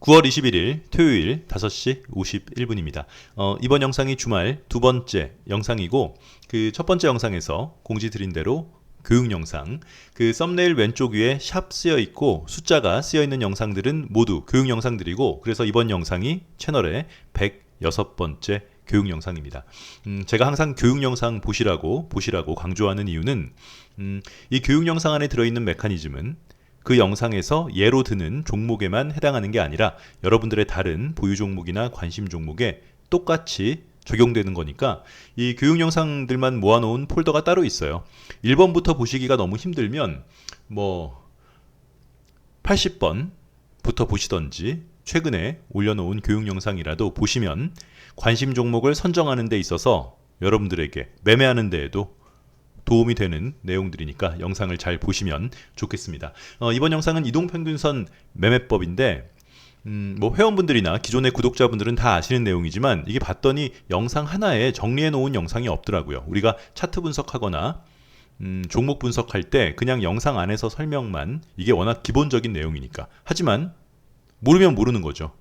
9월 21일 토요일 5시 51분입니다. 어, 이번 영상이 주말 두 번째 영상이고 그 첫 번째 영상에서 공지 드린 대로 교육 영상 그 썸네일 왼쪽 위에 샵 쓰여 있고 숫자가 쓰여 있는 영상들은 모두 교육 영상들이고 그래서 이번 영상이 채널의 106번째 교육 영상입니다. 음, 제가 항상 교육 영상 보시라고 보시라고 강조하는 이유는 음, 이 교육 영상 안에 들어있는 메커니즘은 그 영상에서 예로 드는 종목에만 해당하는 게 아니라 여러분들의 다른 보유 종목이나 관심 종목에 똑같이 적용되는 거니까 이 교육 영상들만 모아놓은 폴더가 따로 있어요. 1번부터 보시기가 너무 힘들면 뭐 80번부터 보시던지 최근에 올려놓은 교육 영상이라도 보시면 관심 종목을 선정하는 데 있어서 여러분들에게 매매하는 데에도 도움이 되는 내용들이니까 영상을 잘 보시면 좋겠습니다. 어, 이번 영상은 이동평균선 매매법인데 음, 뭐 회원분들이나 기존의 구독자분들은 다 아시는 내용이지만 이게 봤더니 영상 하나에 정리해 놓은 영상이 없더라고요. 우리가 차트 분석하거나 음, 종목 분석할 때 그냥 영상 안에서 설명만 이게 워낙 기본적인 내용이니까 하지만 모르면 모르는 거죠.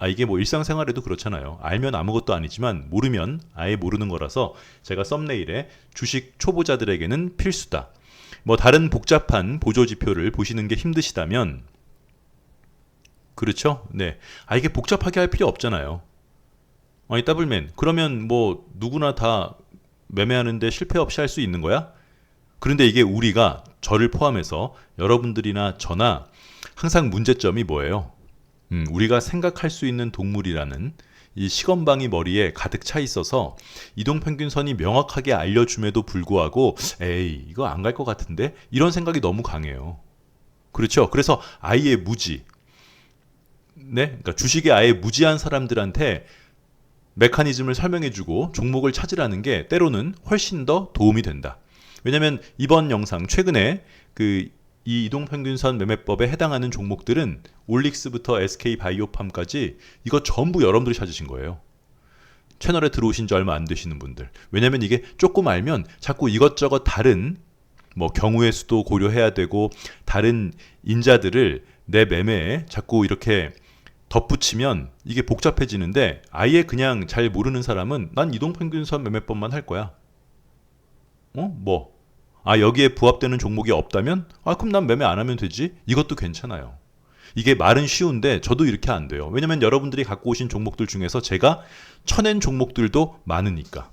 아, 이게 뭐 일상생활에도 그렇잖아요. 알면 아무것도 아니지만 모르면 아예 모르는 거라서 제가 썸네일에 주식 초보자들에게는 필수다. 뭐 다른 복잡한 보조 지표를 보시는 게 힘드시다면 그렇죠? 네. 아 이게 복잡하게 할 필요 없잖아요. 아니 더블맨 그러면 뭐 누구나 다 매매하는데 실패 없이 할 수 있는 거야? 그런데 이게 우리가 저를 포함해서 여러분들이나 저나 항상 문제점이 뭐예요? 음, 우리가 생각할 수 있는 동물이라는 이 시건방이 머리에 가득 차 있어서 이동평균선이 명확하게 알려줌에도 불구하고 에이 이거 안 갈 것 같은데 이런 생각이 너무 강해요. 그렇죠. 그래서 아예 무지. 네, 그러니까 주식에 아예 무지한 사람들한테 메커니즘을 설명해주고 종목을 찾으라는 게 때로는 훨씬 더 도움이 된다. 왜냐하면 이번 영상 최근에 그 이 이동평균선 매매법에 해당하는 종목들은 올릭스부터 SK바이오팜까지 이거 전부 여러분들이 찾으신 거예요. 채널에 들어오신 지 얼마 안 되시는 분들. 왜냐면 이게 조금 알면 자꾸 이것저것 다른 뭐 경우의 수도 고려해야 되고 다른 인자들을 내 매매에 자꾸 이렇게 덧붙이면 이게 복잡해지는데 아예 그냥 잘 모르는 사람은 난 이동평균선 매매법만 할 거야. 어? 뭐 아, 여기에 부합되는 종목이 없다면? 아, 그럼 난 매매 안 하면 되지? 이것도 괜찮아요. 이게 말은 쉬운데 저도 이렇게 안 돼요. 왜냐면 여러분들이 갖고 오신 종목들 중에서 제가 쳐낸 종목들도 많으니까.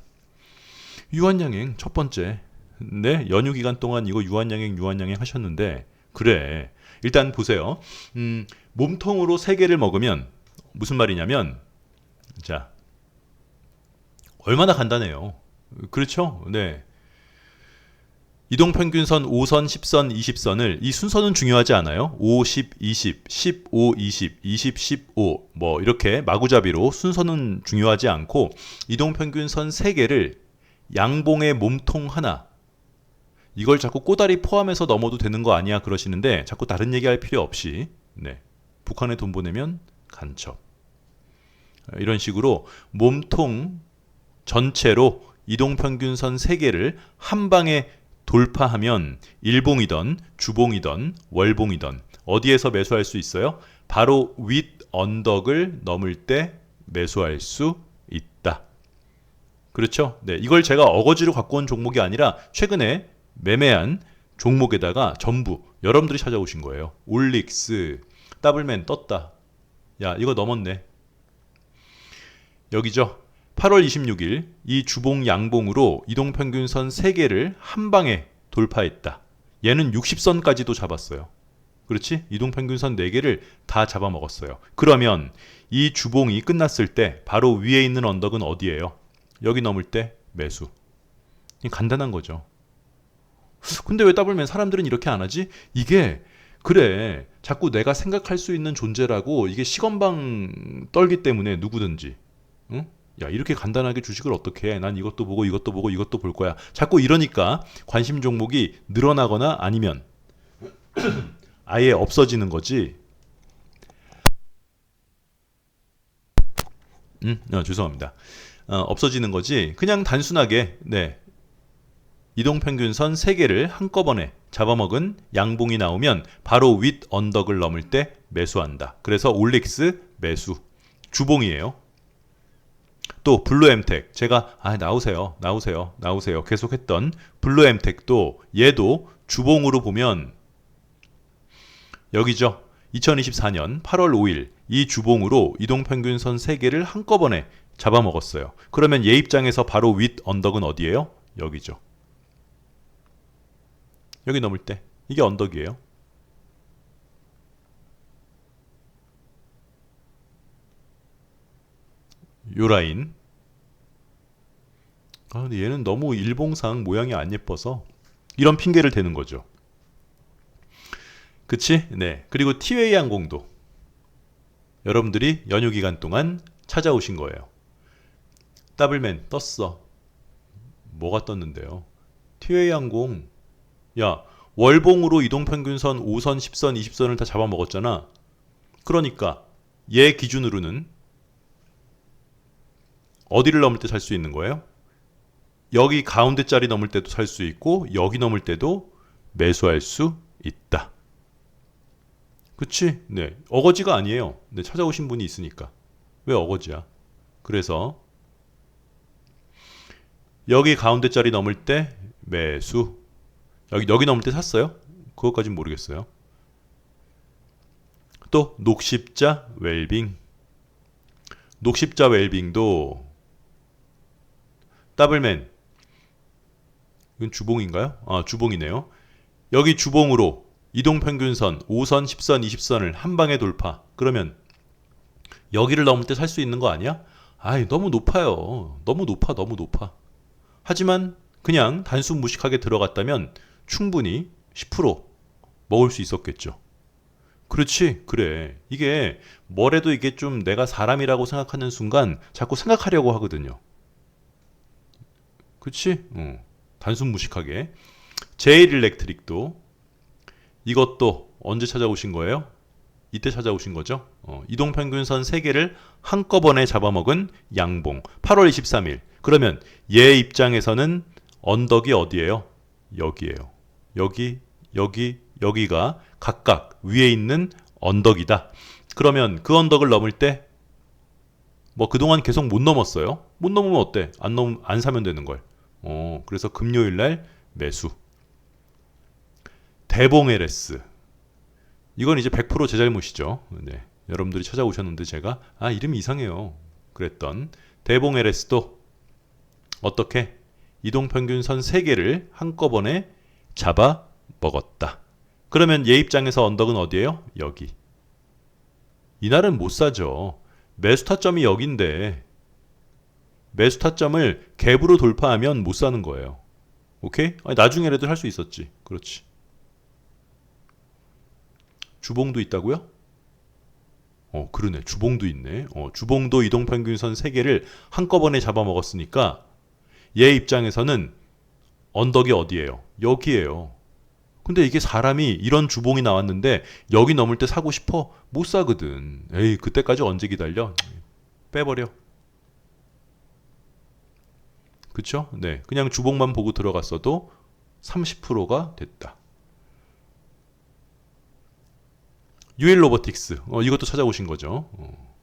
유한양행 첫 번째. 네, 연휴 기간 동안 이거 유한양행 유한양행 하셨는데 그래. 일단 보세요. 음, 몸통으로 세 개를 먹으면 무슨 말이냐면 자. 얼마나 간단해요. 그렇죠? 네. 이동 평균선 5선, 10선, 20선을 이 순서는 중요하지 않아요. 5, 10, 20, 15, 20, 20, 15 뭐 이렇게 마구잡이로 순서는 중요하지 않고 이동 평균선 3개를 양봉의 몸통 하나 이걸 자꾸 꼬다리 포함해서 넘어도 되는 거 아니야 그러시는데 자꾸 다른 얘기할 필요 없이 네. 북한에 돈 보내면 간첩 이런 식으로 몸통 전체로 이동 평균선 3개를 한 방에 돌파하면 일봉이던 주봉이던 월봉이던 어디에서 매수할 수 있어요? 바로 윗 언덕을 넘을 때 매수할 수 있다. 그렇죠? 네, 이걸 제가 어거지로 갖고 온 종목이 아니라 최근에 매매한 종목에다가 전부 여러분들이 찾아오신 거예요. 올릭스, 더블맨 떴다. 야, 이거 넘었네. 여기죠. 8월 26일 이 주봉 양봉으로 이동평균선 3개를 한 방에 돌파했다. 얘는 60선까지도 잡았어요. 그렇지? 이동평균선 4개를 다 잡아먹었어요. 그러면 이 주봉이 끝났을 때 바로 위에 있는 언덕은 어디예요? 여기 넘을 때 매수. 간단한 거죠. 근데 왜 더블맨 사람들은 이렇게 안 하지? 이게 그래. 자꾸 내가 생각할 수 있는 존재라고 이게 시건방 떨기 때문에 누구든지. 응? 야 이렇게 간단하게 주식을 어떻게 해? 난 이것도 보고 이것도 보고 이것도 볼 거야. 자꾸 이러니까 관심 종목이 늘어나거나 아니면 아예 없어지는 거지. 음, 어, 죄송합니다. 어, 없어지는 거지. 그냥 단순하게 네 이동평균선 3개를 한꺼번에 잡아먹은 양봉이 나오면 바로 윗 언덕을 넘을 때 매수한다. 그래서 올릭스 매수. 주봉이에요. 또 블루엠텍. 제가 아 나오세요 나오세요 나오세요. 계속했던 블루엠텍도 얘도 주봉으로 보면 여기죠. 2024년 8월 5일 이 주봉으로 이동평균선 3개를 한꺼번에 잡아먹었어요. 그러면 얘 입장에서 바로 윗 언덕은 어디예요? 여기죠. 여기 넘을 때. 이게 언덕이에요 요 라인. 아, 근데 얘는 너무 일봉상 모양이 안 예뻐서 이런 핑계를 대는 거죠. 그치? 네. 그리고 티웨이 항공도 여러분들이 연휴 기간 동안 찾아오신 거예요. 더블맨 떴어. 뭐가 떴는데요? 티웨이 항공 야 월봉으로 이동평균선 5선, 10선, 20선을 다 잡아먹었잖아. 그러니까 얘 기준으로는 어디를 넘을 때 살 수 있는 거예요? 여기 가운데 자리 넘을 때도 살 수 있고 여기 넘을 때도 매수할 수 있다. 그치? 네. 어거지가 아니에요. 네, 찾아오신 분이 있으니까. 왜 어거지야? 그래서 여기 가운데 자리 넘을 때 매수. 여기 여기 넘을 때 샀어요? 그것까진 모르겠어요. 또 녹십자 웰빙. 녹십자 웰빙도 더블맨. 이건 주봉인가요? 아, 주봉이네요. 여기 주봉으로 이동평균선 5선, 10선, 20선을 한 방에 돌파. 그러면 여기를 넘을 때 살 수 있는 거 아니야? 아이, 너무 높아요. 너무 높아, 너무 높아. 하지만 그냥 단순 무식하게 들어갔다면 충분히 10% 먹을 수 있었겠죠. 그렇지, 그래. 이게 뭐래도 이게 좀 내가 사람이라고 생각하는 순간 자꾸 생각하려고 하거든요. 그치? 어. 단순 무식하게. 제일 일렉트릭도 이것도 언제 찾아오신 거예요? 이때 찾아오신 거죠? 어, 이동평균선 3개를 한꺼번에 잡아먹은 양봉. 8월 23일. 그러면 얘 입장에서는 언덕이 어디예요? 여기예요. 여기, 여기, 여기가 각각 위에 있는 언덕이다. 그러면 그 언덕을 넘을 때 뭐 그동안 계속 못 넘었어요. 못 넘으면 어때? 안 넘, 안 사면 되는 걸. 어, 그래서 금요일 날 매수. 대봉 LS. 이건 이제 100%제 잘못이죠. 네. 여러분들이 찾아오셨는데 제가 아 이름이 이상해요. 그랬던 대봉 LS도 어떻게 이동 평균선 3개를 한꺼번에 잡아 먹었다. 그러면 얘 입장에서 언덕은 어디예요? 여기. 이날은 못 사죠. 매수 타점이 여긴데 매수 타점을 갭으로 돌파하면 못 사는 거예요. 오케이? 아니, 나중에라도 할 수 있었지. 그렇지. 주봉도 있다고요? 어, 그러네. 주봉도 있네. 어, 주봉도 이동평균선 3개를 한꺼번에 잡아먹었으니까 얘 입장에서는 언덕이 어디예요? 여기예요. 근데 이게 사람이 이런 주봉이 나왔는데 여기 넘을 때 사고 싶어? 못 사거든. 에이, 그때까지 언제 기다려? 빼버려. 그쵸? 네. 그냥 주봉만 보고 들어갔어도 30%가 됐다. 유일 로보틱스. 어, 이것도 찾아오신 거죠. 어.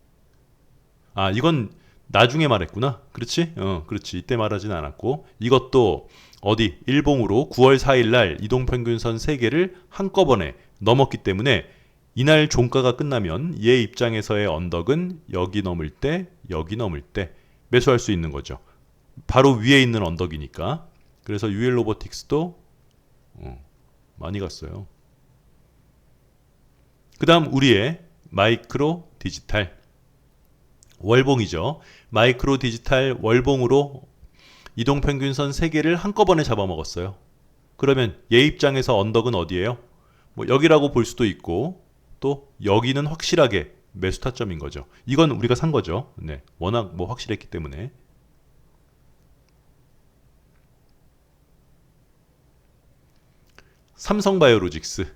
아, 이건 나중에 말했구나. 그렇지? 어, 그렇지. 이때 말하진 않았고. 이것도 어디 일봉으로 9월 4일 날 이동평균선 3개를 한꺼번에 넘었기 때문에 이날 종가가 끝나면 얘 입장에서의 언덕은 여기 넘을 때, 여기 넘을 때 매수할 수 있는 거죠. 바로 위에 있는 언덕이니까. 그래서 UL 로보틱스도 어, 많이 갔어요. 그 다음 우리의 마이크로 디지털 월봉이죠. 마이크로 디지털 월봉으로 이동 평균선 3개를 한꺼번에 잡아먹었어요. 그러면 얘 입장에서 언덕은 어디예요? 뭐 여기라고 볼 수도 있고 또 여기는 확실하게 매수 타점인 거죠. 이건 우리가 산 거죠. 네. 워낙 뭐 확실했기 때문에. 삼성바이오로직스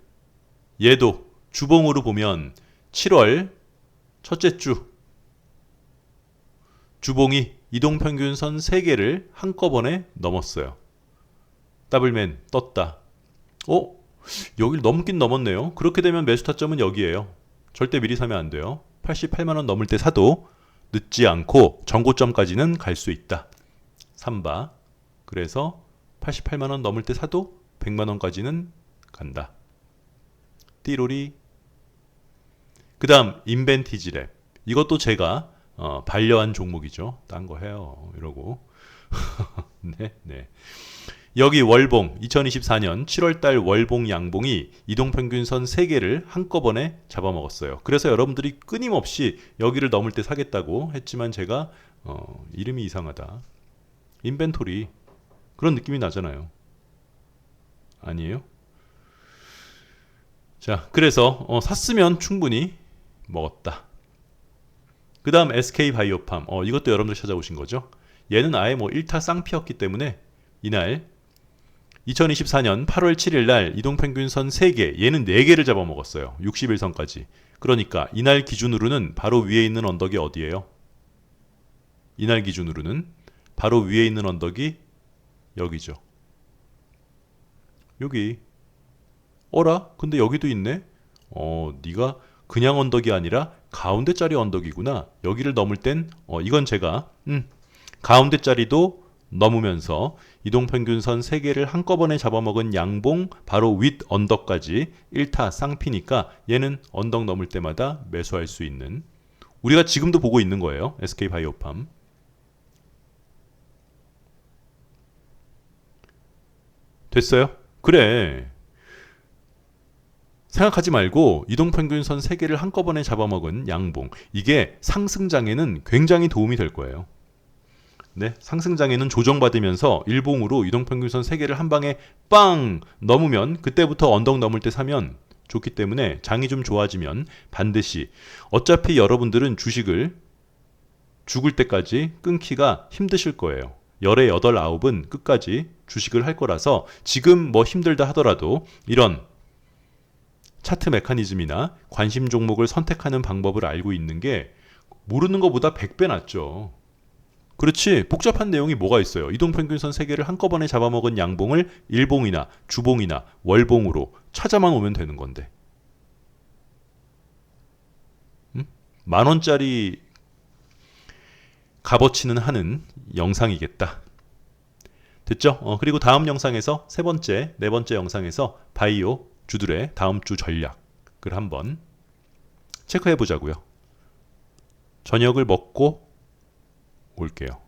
얘도 주봉으로 보면 7월 첫째 주 주봉이 이동평균선 3개를 한꺼번에 넘었어요. 더블맨 떴다. 어? 여길 넘긴 넘었네요. 그렇게 되면 매수 타점은 여기에요. 절대 미리 사면 안 돼요. 88만 원 넘을 때 사도 늦지 않고 정고점까지는 갈 수 있다. 3바. 그래서 88만 원 넘을 때 사도 100만 원까지는 간다. 띠로리. 그다음 인벤티지 랩. 이것도 제가 어, 반려한 종목이죠. 딴 거 해요. 이러고. 네, 네. 여기 월봉 2024년 7월달 월봉 양봉이 이동평균선 3개를 한꺼번에 잡아먹었어요. 그래서 여러분들이 끊임없이 여기를 넘을 때 사겠다고 했지만 제가 어, 이름이 이상하다. 인벤토리 그런 느낌이 나잖아요. 아니에요? 자, 그래서 어, 샀으면 충분히 먹었다. 그 다음 SK 바이오팜. 어, 이것도 여러분들 찾아오신 거죠? 얘는 아예 뭐 1타 쌍피였기 때문에 이날 2024년 8월 7일 날 이동평균선 3개, 얘는 4개를 잡아먹었어요. 61선까지. 그러니까 이날 기준으로는 바로 위에 있는 언덕이 어디예요? 이날 기준으로는 바로 위에 있는 언덕이 여기죠. 여기. 어라? 근데 여기도 있네? 어, 네가 그냥 언덕이 아니라 가운데 짜리 언덕이구나. 여기를 넘을 땐 어, 이건 제가 음, 가운데 짜리도 넘으면서 이동평균선 3개를 한꺼번에 잡아먹은 양봉 바로 윗 언덕까지 1타 쌍피니까 얘는 언덕 넘을 때마다 매수할 수 있는 우리가 지금도 보고 있는 거예요. SK 바이오팜. 됐어요? 그래. 생각하지 말고 이동평균선 3개를 한꺼번에 잡아먹은 양봉. 이게 상승장에는 굉장히 도움이 될 거예요. 네, 상승장에는 조정받으면서 일봉으로 이동평균선 3개를 한 방에 빵 넘으면 그때부터 언덕 넘을 때 사면 좋기 때문에 장이 좀 좋아지면 반드시 어차피 여러분들은 주식을 죽을 때까지 끊기가 힘드실 거예요. 열의 여덟 아홉은 끝까지 주식을 할 거라서 지금 뭐 힘들다 하더라도 이런 차트 메커니즘이나 관심 종목을 선택하는 방법을 알고 있는 게 모르는 것보다 100배 낫죠. 그렇지 복잡한 내용이 뭐가 있어요. 이동평균선 3개를 한꺼번에 잡아먹은 양봉을 일봉이나 주봉이나 월봉으로 찾아만 오면 되는 건데. 음? 만 원짜리 값어치는 하는 영상이겠다. 됐죠? 어, 그리고 다음 영상에서 세 번째, 네 번째 영상에서 바이오 주들의 다음 주 전략을 한번 체크해 보자고요. 저녁을 먹고 올게요.